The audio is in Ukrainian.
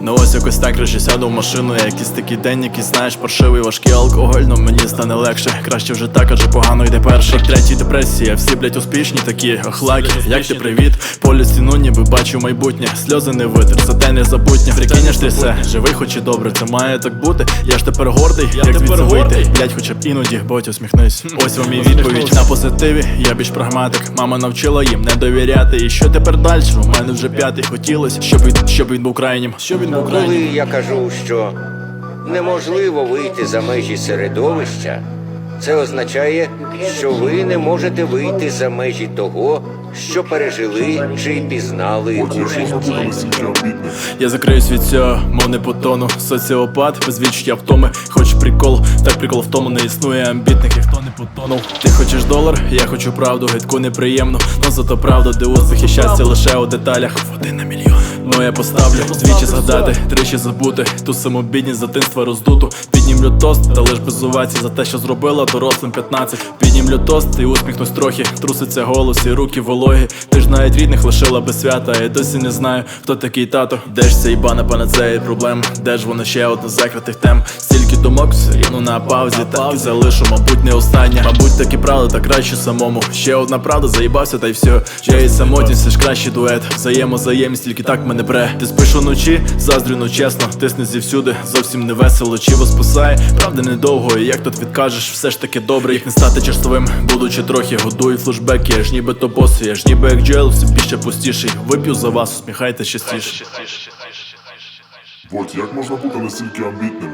Ну ось якось так краще сяду в машину. Я якийсь такий день, якийсь знаєш, паршивий, важкий алкоголь, но мені стане легше. Краще вже так, адже погано йде перший. Третій депресія, всі, блять, успішні, такі охлаки. Як ти привіт? Полі стіну, ніби бачу майбутнє. Сльози не витер, це те незабутнє. Прикинеш ти все, живий, хоч і добре, це має так бути. Я ж тепер гордий, як тепер звідси вийти. Блять, хоча б іноді, будь усміхнись. Ось вам і відповідь на позитиві. Я більш прагматик. Мама навчила їм не довіряти. І що тепер далі? У мене вже п'ятий хотілось, щоб він, щоб він був крайнім. Коли я кажу, що неможливо вийти за межі середовища, це означає, що ви не можете вийти за межі того, що пережили чи пізнали у житті. Я закриюсь від цього, мов потону. Соціопат, без відчуття втоми. Хоч прикол, так прикол в тому не існує амбітних, хто не потонув. Ти хочеш долар, я хочу правду, гидку неприємну. Но зато правда, де успіх і щастя лише у деталях. Один на мільйон. Ну я поставлю двічі згадати, тричі забути. Ту самобідність дитинства роздуту. Піднімлю тост, та лиш без овацій за те, що зробила дорослим 15. Піднімлю тост і усміхнусь трохи. Труситься голос і руки вологі. Ти ж навіть рідних лишила без свята. Я досі не знаю, хто такий тато. Де ж ця ібана панацея проблем? Де ж вона ще одна закритих тем? Стільки думок все рівно на паузі, так і залишу, мабуть, не остання. Мабуть, таки правда, та краще самому. Ще одна правда, заїбався, та й все. Я і самотність, все ж кращий дует. Взаємозаємність, тільки так мене бре. Ти спиш уночі, заздрю, ну чесно, тисне зівсюди, зовсім не весело, чи вас спасає. Правда, недовго, і як тут відкажеш, все ж таки добре, як не стати черствовим, будучи трохи годують флешбеки, я ж ніби то бос, я ж ніби як джел, все більше пустіший. Вип'ю за вас, усміхайте частіше. Вот як можна бути настільки амбітним?